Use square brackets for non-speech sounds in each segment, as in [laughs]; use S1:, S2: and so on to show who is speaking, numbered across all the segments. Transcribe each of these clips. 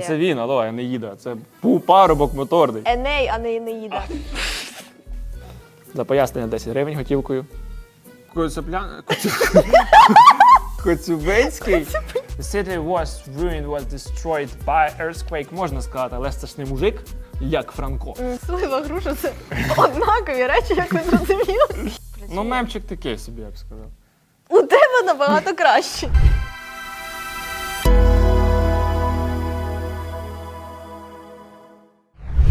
S1: Та це він, алло, а не їда. Це пу- парубок моторний.
S2: Еней, а не Енеїда.
S1: За пояснення 10 гривень готівкою. Коцюплян... [laughs] Коцюбинський. The city was ruined, was destroyed by earthquake. Можна сказати, але це ж не мужик, як Франко.
S2: М, Слива груша це однакові речі, як ви зрозуміли.
S1: Ну, мемчик такий собі, я б сказав.
S2: У тебе набагато краще.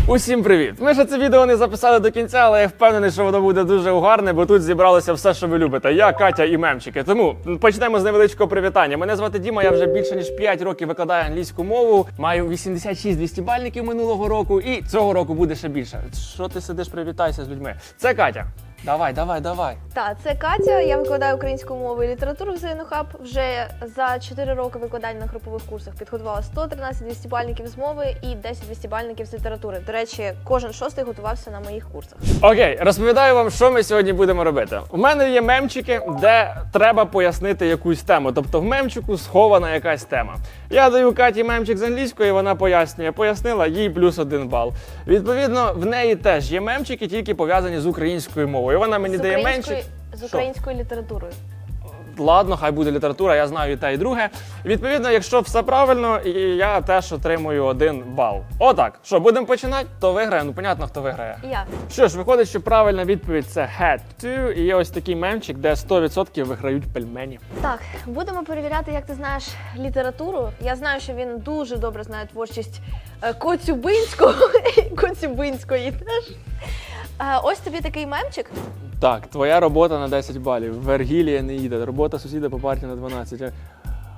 S1: Усім привіт! Ми ще це відео не записали до кінця, але я впевнений, що воно буде дуже угарне, бо тут зібралося все, що ви любите. Я, Катя і мемчики. Тому почнемо з невеличкого привітання. Мене звати Діма, я вже більше ніж 5 років викладаю англійську мову. Маю 86 200-бальників минулого року, і цього року буде ще більше. Що ти сидиш, привітайся з людьми? Це Катя. Давай, давай, давай.
S2: Так, це Катя. Я викладаю українську мову і літературу в ЗНОХАБ. Вже за 4 роки викладання на групових курсах підготувала 113 200-бальників з мови і 10 200-бальників з літератури. До речі, кожен шостий готувався на моїх курсах.
S1: Окей, розповідаю вам, що ми сьогодні будемо робити. У мене є мемчики, де треба пояснити якусь тему. Тобто в мемчику схована якась тема. Я даю Каті мемчик з англійської, вона пояснює. Пояснила їй плюс один бал. Відповідно, в неї теж є мемчики, тільки пов'язані з українською мовою. Вона мені дає менчик.
S2: з українською літературою.
S1: Ладно, хай буде література, я знаю і те, і друге. Відповідно, якщо все правильно, і я теж отримую один бал. Отак. Що, будемо починати? Хто виграє? Ну, понятно, хто виграє.
S2: Я.
S1: Що ж, виходить, що правильна відповідь це had to, і є ось такий мемчик, де 100% виграють пельмені.
S2: Так, будемо перевіряти, як ти знаєш літературу. Я знаю, що він дуже добре знає творчість е, Коцюбинського [laughs] Коцюбинської теж. Е, Ось тобі такий мемчик.
S1: Так, твоя робота на 10 балів. Вергілія не їде. Робота сусіда по партії на 12.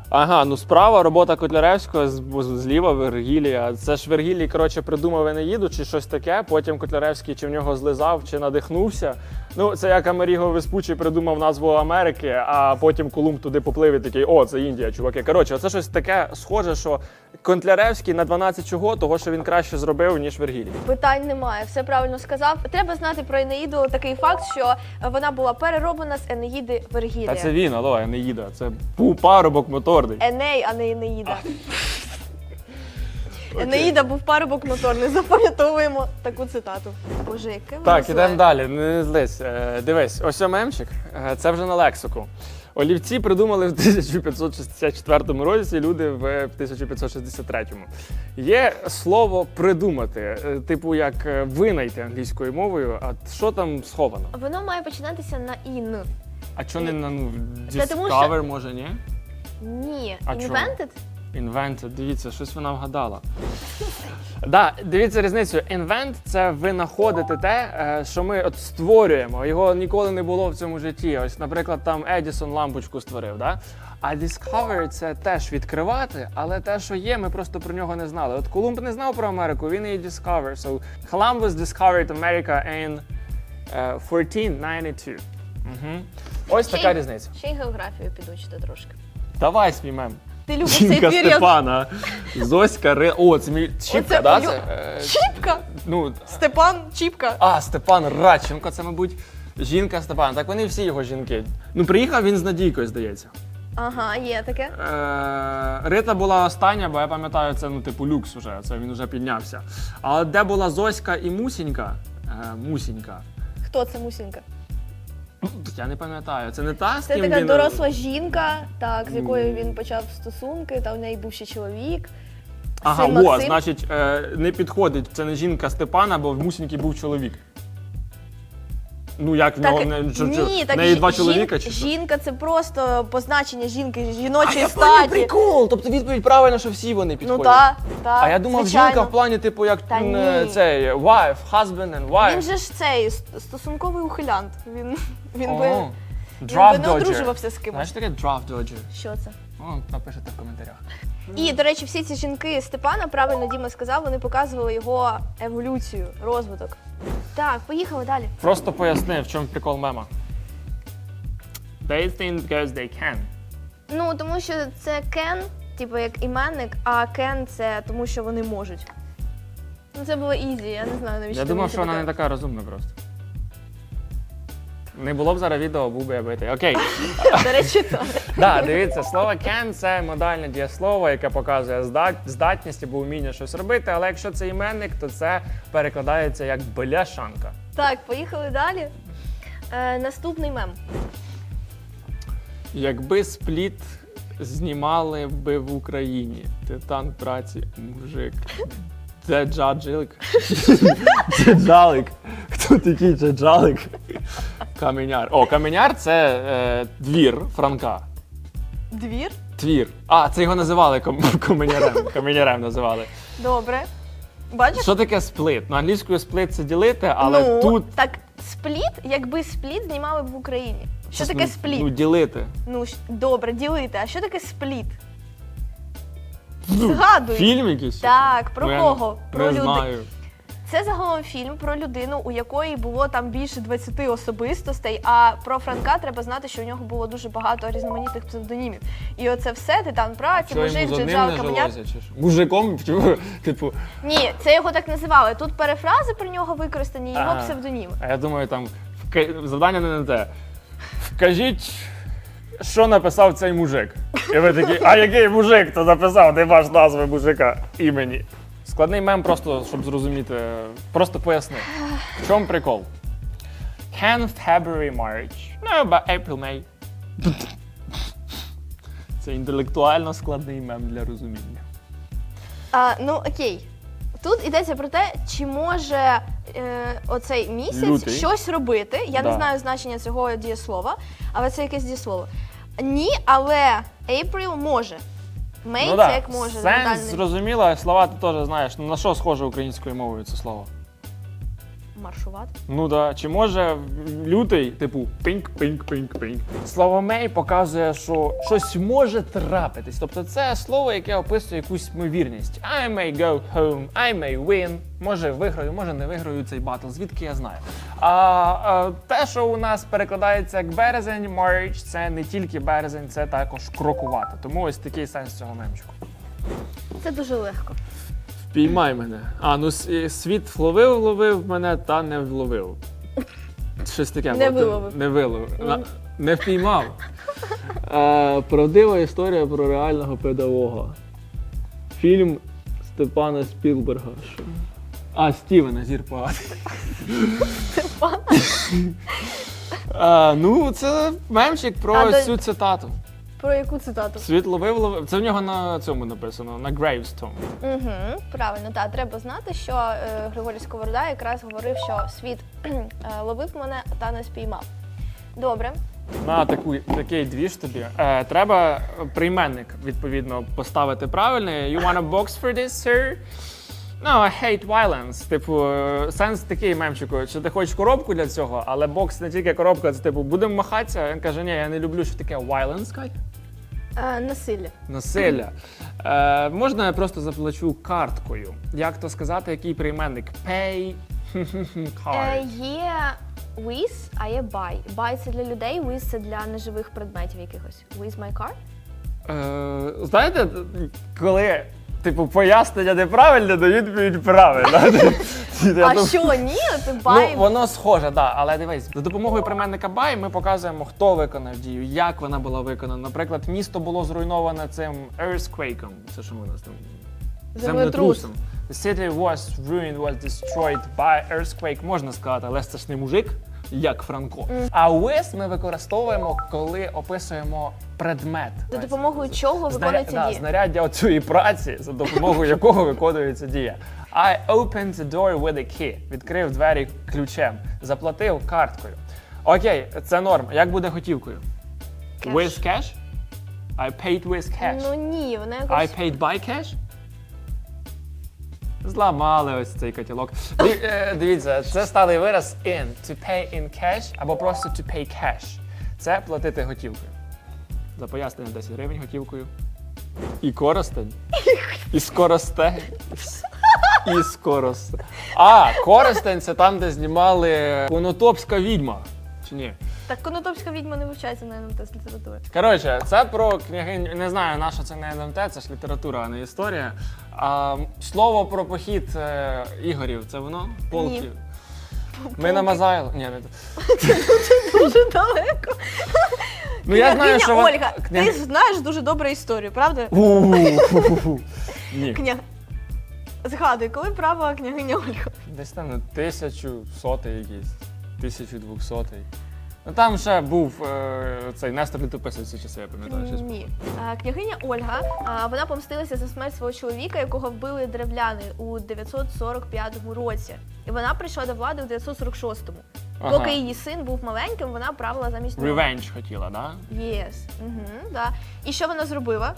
S1: Ага, ну справа робота Котляревського, зліва Вергілія. Це ж Вергілій, коротше, придумав Енеїду чи щось таке. Потім Котляревський чи в нього злизав, чи надихнувся. Ну, це як Америго Веспучий придумав назву Америки, а потім Колумб туди поплив і такий, о, це Індія, чуваки. Коротше, це щось таке схоже, що Котляревський на 12 чого, того, що він краще зробив, ніж Вергілій.
S2: Питань немає, все правильно сказав. Треба знати про Енеїду такий факт, що вона була перероблена з Енеїди Вергілія.
S1: Та це він, алло, Енеїда. Це пу- парубок моторний.
S2: Еней, а не Енеїда. Енеїда був парубок моторний. [laughs] Запам'ятовуємо таку цитату. Боже, яке воно
S1: Так, ідемо далі. Не злись. Е, Дивись, ось о. Е, Це вже на лексику. Олівці придумали в [laughs] 1564 році, люди в 1563. Є слово придумати, е, типу як е, винайти англійською мовою. А що там сховано?
S2: Воно має починатися на ін.
S1: А чого не на ну,
S2: Та тому
S1: discover, може, ні?
S2: Ні.
S1: А чому?
S2: Invented?
S1: Invented, дивіться, щось вона вгадала. Да, дивіться різницю. Invent – це винаходити те, е, що ми от створюємо. Його ніколи не було в цьому житті. Ось, наприклад, там Едісон лампочку створив. Да? А discover – це теж відкривати, але те, що є, ми просто про нього не знали. От Колумб не знав про Америку, він її discover. So Columbus discovered America in е, 1492. Угу. Ось
S2: Ще
S1: така
S2: й-
S1: різниця.
S2: Ще й географію підучити трошки.
S1: Давай смімем.
S2: Ти любиш цей
S1: Жінка
S2: період.
S1: Степана. Зоська Ри. О, це мій Чіпка,
S2: Оце
S1: да? Це, е,
S2: Чіпка!
S1: ну,
S2: Степан Чіпка.
S1: а, Степан Радченко, це, мабуть, жінка Степана. Так вони всі його жінки. Ну, приїхав він з Надійкою, здається.
S2: Ага, є таке.
S1: Е, Рита була остання, бо я пам'ятаю, це ну, типу люкс уже, це він вже піднявся. Але де була Зоська і Мусінька? Е, Мусінька.
S2: Хто це мусінька?
S1: Я не пам'ятаю. Це не та з
S2: Це
S1: ким
S2: така
S1: він...
S2: доросла жінка, так, з якою
S1: Ну.
S2: він почав стосунки, та в неї був ще чоловік.
S1: Ага,
S2: Син
S1: о,
S2: Максим.
S1: значить, е, не підходить. Це не жінка Степана, бо в Мусіньки був чоловік. Ну, як в нього не,
S2: ні,
S1: в неї
S2: жі-
S1: два
S2: жін-
S1: чоловіка чи що?
S2: жінка це просто позначення жінки жіночої статі.
S1: прикол. Тобто відповідь правильна, що всі вони
S2: Ну
S1: підходять.
S2: так, так.
S1: А я думав,
S2: звичайно.
S1: жінка в плані, типу, як
S2: Та
S1: м, е,
S2: ні.
S1: цей wife, husband and wife.
S2: Він же ж цей ст- стосунковий ухилянт. Він, він би,
S1: О,
S2: він
S1: draft
S2: не
S1: dodger.
S2: одружувався з кимось.
S1: Знаєш таке draft dodger?
S2: Що це?
S1: О, напишете в коментарях.
S2: І, до речі, всі ці жінки Степана, правильно Діма сказав, вони показували його еволюцію, розвиток. Так, поїхали далі.
S1: Просто поясни, в чому прикол мема. They think because they can.
S2: Ну, тому що це Кен, типу як іменник, а Кен це тому, що вони можуть. Ну, це було ізі, я не знаю, навіщо.
S1: Я
S2: ти
S1: думав, що вона не така розумна просто. Не було б зараз відео, був би я битий. Окей. [laughs]
S2: До речі, так.
S1: Да, дивіться, слово can це модальне дієслово, яке показує здат- здатність або вміння щось робити. Але якщо це іменник, то це перекладається як бляшанка.
S2: Так, поїхали далі. Е, наступний мем.
S1: Якби спліт знімали би в Україні, титан праці, мужик. Це джаджилик. [laughs] Це джалик. Хто такий це джалик? Каменяр. О, каменяр це е, двір Франка.
S2: Двір.
S1: Твір. А, це його називали ком- [laughs] каменярем. Каменярем називали.
S2: Добре. Бачиш?
S1: Що таке сплит? Ну, англійською сплит це ділити, але
S2: ну,
S1: тут.
S2: так спліт, якби спліт знімали б в Україні. Що таке
S1: ну,
S2: спліт?
S1: Ну, ділити.
S2: Ну, щ- добре, ділити. А що таке спліт?
S1: Ну,
S2: Згадуй.
S1: Фільм якийсь?
S2: Так, про
S1: Ну, я
S2: кого?
S1: Не
S2: Про люди.
S1: знаю.
S2: Це загалом фільм про людину, у якої було там більше 20 особистостей. А про Франка треба знати, що у нього було дуже багато різноманітних псевдонімів. І оце все титан праці, мужик,
S1: не чи що? Мужиком, [laughs] типу.
S2: Ні, це його так називали. Тут перефрази про нього використані, його псевдоніми.
S1: А я думаю, там завдання не на те. Вкажіть, що написав цей мужик. І ви такі, а який мужик то написав, де ваш назви мужика імені. Складний мем, просто щоб зрозуміти. Просто поясни. В чому прикол? Can February March? No, but April May. Це інтелектуально складний мем для розуміння.
S2: А, ну окей. Тут йдеться про те, чи може е, оцей місяць
S1: Лютий.
S2: щось робити. Я
S1: Да.
S2: не знаю значення цього дієслова, але це якесь дієслово. Ні, але April може. Мей це
S1: да.
S2: як може.
S1: Сенс зрозуміло, а слова ти теж знаєш. Ну на що схоже українською мовою це слово?
S2: Маршувати.
S1: Ну да, чи може лютий, типу пінк, пінк, пінк, пінк. Слово мей показує, що щось може трапитись. Тобто це слово, яке описує якусь ймовірність. I may go home, I may win. Може виграю, може не виграю цей батл. Звідки я знаю? А, а те, що у нас перекладається як березень, March, це не тільки березень, це також крокувати. Тому ось такий сенс цього мемчику.
S2: Це дуже легко.
S1: Піймай мене. А, ну с- е, світ вловив, вловив мене та не вловив. Щось таке.
S2: Не
S1: було.
S2: виловив.
S1: Не виловив. На- Не впіймав. Е, правдива історія про реального педагога. Фільм Степана Спілберга. Що? А, Стівена зір поганий. Е, ну, це мемчик про
S2: А, до-
S1: цю цитату.
S2: Про яку цитату?
S1: Світ ловив, ловив. Це в нього на цьому написано, на Gravestone.
S2: Угу, правильно, так. Треба знати, що е, Григорій Сковорода якраз говорив, що світ е, ловив мене та не спіймав. Добре.
S1: На таку, такий двіж тобі. Е, треба прийменник, відповідно, поставити правильний. You want a box for this, sir? No, I hate violence. Типу, е, сенс такий мемчику. Чи ти хочеш коробку для цього, але бокс не тільки коробка, це типу, будемо махатися. Він каже, ні, я не люблю, що таке violence, Кать.
S2: Е, насилля.
S1: Насилля. Е, можна я просто заплачу карткою? Як то сказати, який прийменник? Pay [laughs]
S2: Е,
S1: card.
S2: є with, а є buy. Buy це для людей, with це для неживих предметів якихось. With my car?
S1: Е, знаєте, коли типу пояснення неправильне, то відповідь правильна. [laughs] Я
S2: а
S1: дум-
S2: що, ні? Ти
S1: Ну,
S2: buy.
S1: воно схоже, да, але дивись, за допомогою прийменника buy ми показуємо, хто виконав дію, як вона була виконана. Наприклад, місто було зруйноване цим earthquake. Це що у нас там?
S2: Землетрус.
S1: The city was ruined, was destroyed by earthquake, можна сказати, але це ж не мужик, як Франко. А with ми використовуємо, коли описуємо предмет.
S2: За допомогою чого виконується
S1: да,
S2: дія?
S1: знаряддя оцієї праці, за допомогою якого виконується дія. I opened the door with a key. Відкрив двері ключем, заплатив карткою. Окей, це норм. Як буде готівкою?
S2: Cash.
S1: With cash? I paid with cash.
S2: Ну ні, вона
S1: I paid by cash? Зламали ось цей котілок. Е, Дивіться, це сталий вираз in. To pay in cash або просто to pay cash. Це платити готівкою. За пояснення 10 гривень готівкою. І коростень. І скоростень. І скоростень. А, коростень це там, де знімали Конотопська відьма. Чи ні?
S2: Так конотопська відьма не вивчається на НМТ з літератури.
S1: Коротше, це про княгиню. Не знаю, на що це не НМТ, це ж література, а не історія. А, слово про похід е, Ігорів, це воно? Полків. Ми на Мазайло. Ні, не це
S2: Дуже далеко.
S1: Ну я знаю, що вон-
S2: Ольга,
S1: кня-
S2: ти ж знаєш дуже добру історію, правда?
S1: Ні.
S2: Кня... Згадуй, коли правила княгиня Ольга?
S1: Десь там ну, тисячу сотий якийсь, тисячу двохсотий. Ну там ще був е, цей Нестор Літописець ці часи, я пам'ятаю. щось.
S2: Ні. А, Княгиня Ольга, а, вона помстилася за смерть свого чоловіка, якого вбили древляни у 945 році. І вона прийшла до влади у 946-му.
S1: Ага.
S2: Поки її син був маленьким, вона правила замість нього.
S1: Revenge хотіла, да?
S2: Yes. Угу, да. І що вона зробила?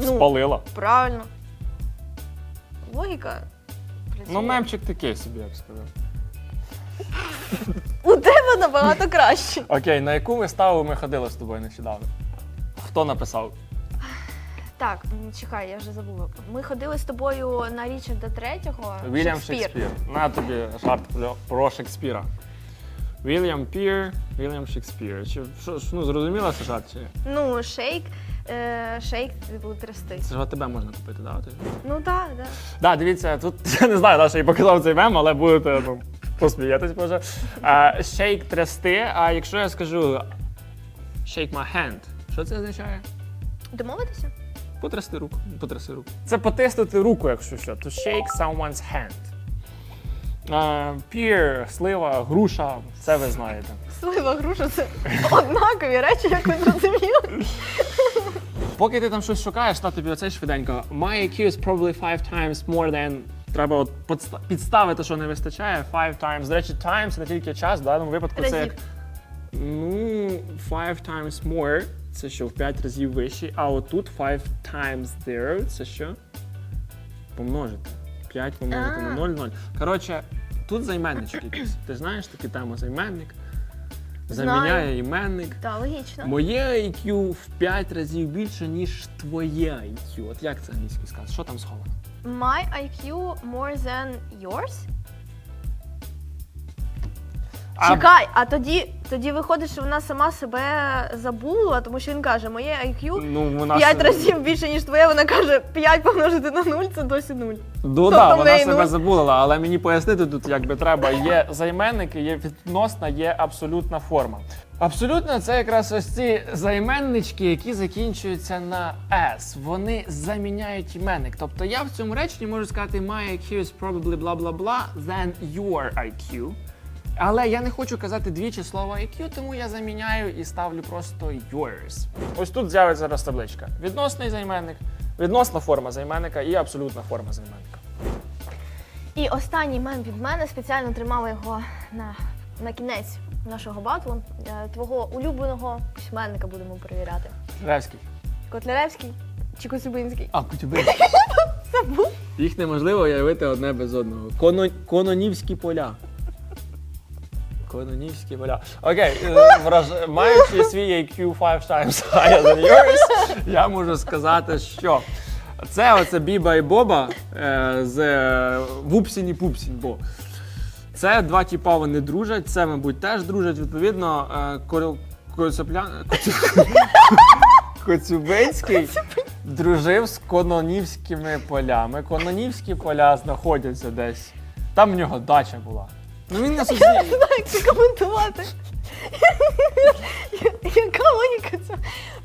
S2: Ну,
S1: Спалила.
S2: правильно. Логіка. працює.
S1: Ну, мемчик такий собі, я б сказав. [laughs]
S2: Тебе набагато краще.
S1: Окей, на яку виставу ми ходили з тобою нещодавно? Хто написав?
S2: Так, м, чекай, я вже забула. Ми ходили з тобою на Річарда Третього.
S1: Вільям Шекспір. На тобі жарт про- про Шекспіра. Вільям Пір, Вільям Шекспір. Чи що, ж, ну, зрозуміла це жарт чи ні?
S2: Ну, шейк, е, шейк типу трясти.
S1: Це ж тебе можна купити, да? Ти
S2: Ну так, так.
S1: Да, дивіться, тут [laughs] я не знаю, на що я показав цей мем, але будете ну, посміятись, може. А, Shake трясти, а якщо я скажу shake my hand, що це означає?
S2: Домовитися?
S1: Потрясти руку. Потряси руку. Це потиснути руку, якщо що. To shake someone's hand. А, pear, слива, груша, це ви знаєте.
S2: Слива груша це однакові речі, як ви зрозуміли.
S1: Поки ти там щось шукаєш, та тобі оцей швиденько. My IQ is probably five times more than... Треба от підставити, що не вистачає. Five times. До речі, times це не тільки час, в даному випадку це як. Ну, five times more це що в 5 разів вищий, а отут five times zero це що? Помножити. 5 помножити на 0, 0. Коротше, тут займенничок якийсь. Ти знаєш таку тему займенник? Заміняє іменник.
S2: Так, логічно.
S1: Моє IQ в 5 разів більше, ніж твоє IQ. От як це англійською сказати? Що там сховано?
S2: My IQ more than yours?
S1: А-
S2: Чекай, а тоді, тоді виходить, що вона сама себе забула, тому що він каже, моє IQ
S1: Ну, вона
S2: 5
S1: себе-
S2: разів більше, ніж твоє, вона каже, 5 помножити на 0 це досі 0.
S1: Ну
S2: Тобто
S1: да,
S2: в
S1: вона
S2: неї
S1: себе
S2: нуль.
S1: забула, але мені пояснити тут якби треба. Є займенники, є відносна, є абсолютна форма. Абсолютно, це якраз ось ці займеннички, які закінчуються на S. Вони заміняють іменник. Тобто я в цьому реченні можу сказати my IQ is probably blah blah blah than your IQ. Але я не хочу казати двічі слова IQ, тому я заміняю і ставлю просто yours. Ось тут з'явиться зараз табличка. Відносний займенник, відносна форма займенника і абсолютна форма займенника.
S2: І останній мем від мене спеціально тримала його на, на кінець нашого батлу. Е, Твого улюбленого письменника будемо перевіряти.
S1: Ревський.
S2: Котляревський чи Коцюбинський?
S1: А, Кутюбинський. [laughs] Їх неможливо уявити одне без одного. Коно... Кононівські поля. Кононівські поля. Окей, е, враж... маючи свій IQ 5 times higher than yours, я можу сказати, що це оце Біба і Боба е, з е, Вупсінь і Пупсінь. Бо це два тіпа вони дружать, це, мабуть, теж дружать. Відповідно, е, Кор- [laughs] Коцюбинський дружив з кононівськими полями. Кононівські поля знаходяться десь. Там в нього дача була. Ну він на сусід.
S2: Як це коментувати? Яка логіка це?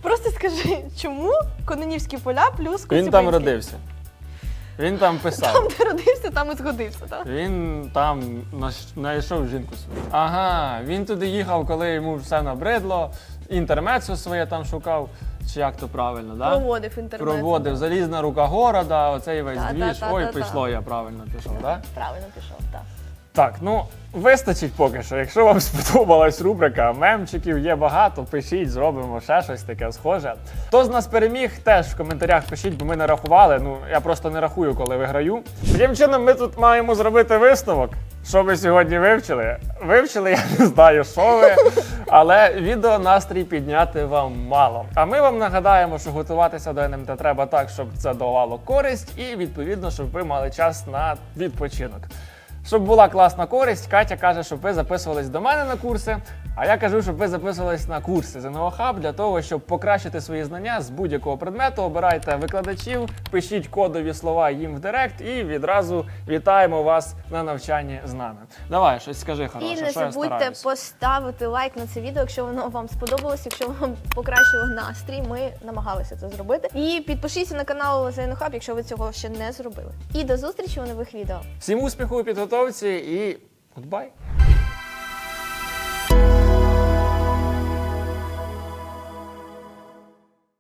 S2: Просто скажи, чому Кононівські поля плюс
S1: Він там родився. Він там писав.
S2: Там, де родився, там і згодився, так?
S1: Він там наш- знайшов жінку свою. Ага, він туди їхав, коли йому все набридло. Інтермецо своє там шукав, чи як то правильно, да?
S2: Проводив інтернет.
S1: Проводив залізна рука города, оцей весь
S2: Та, та,
S1: двіж. Ой, пішло, я правильно пішов, так?
S2: Правильно пішов, так.
S1: Так, ну вистачить поки що. Якщо вам [laughs] сподобалась рубрика мемчиків, є багато, пишіть, зробимо ще щось таке схоже. Хто з нас переміг, теж в коментарях пишіть, бо ми не рахували. Ну я просто не рахую, коли виграю. Таким чином, ми тут маємо зробити висновок. Що ви сьогодні вивчили? Вивчили, я не знаю, що ви, [laughs] але відео настрій підняти вам мало. А ми вам нагадаємо, що готуватися до НМТ треба так, щоб це давало користь, і відповідно, щоб ви мали час на відпочинок. Щоб була класна користь, Катя каже, щоб ви записувались до мене на курси. А я кажу, щоб ви записувались на курси ЗНО Hub для того, щоб покращити свої знання з будь-якого предмету. Обирайте викладачів, пишіть кодові слова їм в директ і відразу вітаємо вас на навчанні з нами. Давай, щось скажи хороше,
S2: І не
S1: що я
S2: забудьте
S1: стараюсь.
S2: поставити лайк на це відео, якщо воно вам сподобалось, якщо вам покращило настрій. Ми намагалися це зробити. І підпишіться на канал Зайнохаб, якщо ви цього ще не зробили. І до зустрічі у нових відео.
S1: Всім успіху у підготовці і goodbye!